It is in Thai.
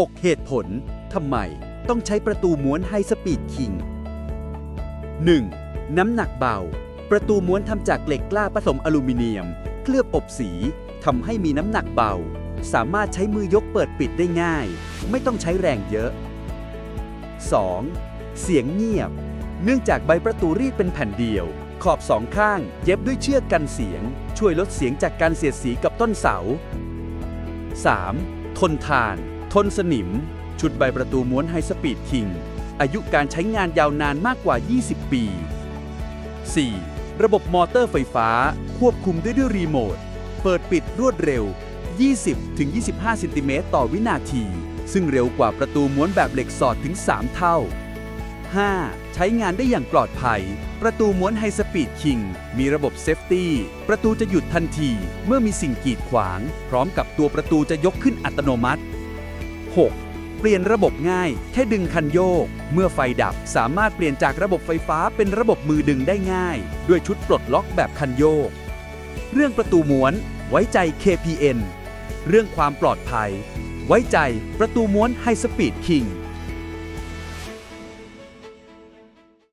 6 เหตุผล ทำไมต้องใช้ประตูม้วนไฮสปีดคิง 1. น้ำหนักเบา ประตูม้วนทำจากเหล็กกล้าผสมอลูมิเนียม เคลือบอบสีทำให้มีน้ำหนักเบา สามารถใช้มือยกเปิดปิดได้ง่าย ไม่ต้องใช้แรงเยอะ 2. เสียงเงียบ เนื่องจากใบประตูรีดเป็นแผ่นเดียว ขอบสองข้าง เย็บด้วยเชือกกันเสียง ช่วยลดเสียงจากการเสียดสีกับต้นเสา 3. ทนทาน ทนสนิม ชุดใบประตูม้วนไฮสปีดคิง อายุการใช้งานยาวนานมากกว่า 20 ปี 4. ระบบมอเตอร์ไฟฟ้า ควบคุมได้ด้วยรีโมท เปิดปิดรวดเร็ว 20-25เซนติเมตรต่อวินาที ซึ่งเร็วกว่าประตูม้วนแบบเหล็กสอดถึง 3 เท่า 5. ใช้งานได้อย่างปลอดภัย ประตูม้วนไฮสปีดคิง มีระบบเซฟตี้ ประตูจะหยุดทันที เมื่อมีสิ่งกีดขวาง พร้อมกับตัวประตูจะยกขึ้นอัตโนมัติ 6. เปลี่ยนระบบง่าย แค่ดึงคันโยก เมื่อไฟดับสามารถเปลี่ยนจากระบบไฟฟ้าเป็นระบบมือดึงได้ง่าย ด้วยชุดปลดล็อกแบบคันโยก เรื่องประตูม้วนไว้ใจ KPN เรื่องความปลอดภัย ไว้ใจประตูม้วนไฮสปีดคิง